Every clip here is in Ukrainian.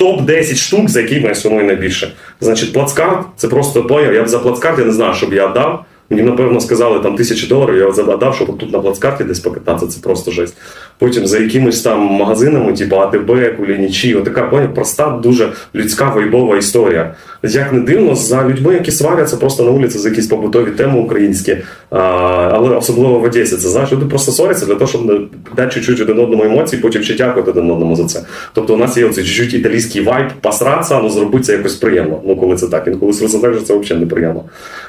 топ-10 штук, за які сумує найбільше. Значить, плацкарт це просто поняв. Я б за плацкарт я не знаю, щоб я дав. Мені, напевно, сказали там тисячі доларів, я задав, щоб тут на плацкарті десь покататися, це просто жесть. Потім за якимись там магазинами, типу АТБ, Кулінічі, отака проста, дуже людська вайбова історія. Як не дивно, за людьми, які сваряться просто на вулиці за якісь побутові теми українські, а, але особливо в Одесі. Це знаєш, люди просто сваряться для того, щоб дати чуть-чуть один одному емоції, потім ще дякувати один одному за це. Тобто у нас є оцей чуть-чуть італійський вайб, посратися, ну зробити це якось приємно. Ну коли це так, інколи це так же це взагалі неприємно.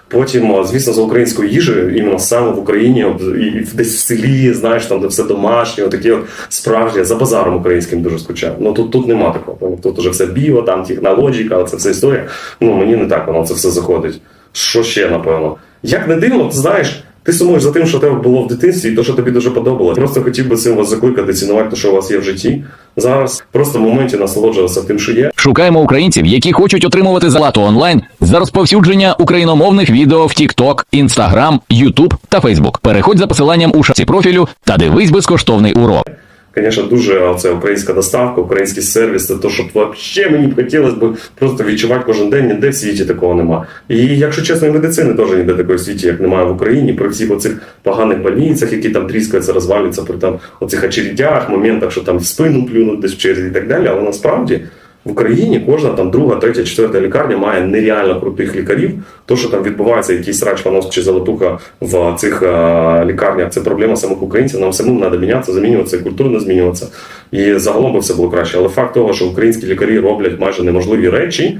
Потім, звісно, за українською їжею, іменно саме в Україні, і десь в селі, знаєш, там де все домашнє, такі от справжнє, за базаром українським дуже скучав. Ну тут тут нема такого. Тут уже все біо, там технологіка, це вся історія. Ну мені не так воно це все заходить. Що ще, напевно? Як не дивно, ти знаєш. Ти сумуєш за тим, що тебе було в дитинстві, і то, що тобі дуже подобалося. Просто хотів би цим вас закликати, цінувати те, що у вас є в житті. Зараз просто в моменті насолоджуватися тим, що є. Шукаємо українців, які хочуть отримувати залату онлайн за розповсюдження україномовних відео в TikTok, Instagram, YouTube та Facebook. Переходь за посиланням у шапці профілю та дивись безкоштовний урок. Звісно, дуже це українська доставка, український сервіс, це то, що взагалі мені б хотілося б просто відчувати кожен день, ніде в світі такого нема. І якщо чесно, і медицини теж ніде такої в світі, як немає в Україні, при всіх оцих поганих больницях, які там тріскаються, розвалюються, при там оцих очередях, моментах, що там в спину плюнуть десь в черзі і так далі. Але насправді в Україні кожна там друга, третя, четверта лікарня має нереально крутих лікарів. То, що там відбувається якийсь рач понос чи залатуха в цих е, лікарнях, це проблема самих українців. Нам самим треба мінятися, замінюватися, культурно змінюватися. І загалом би все було краще. Але факт того, що українські лікарі роблять майже неможливі речі.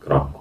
crocco.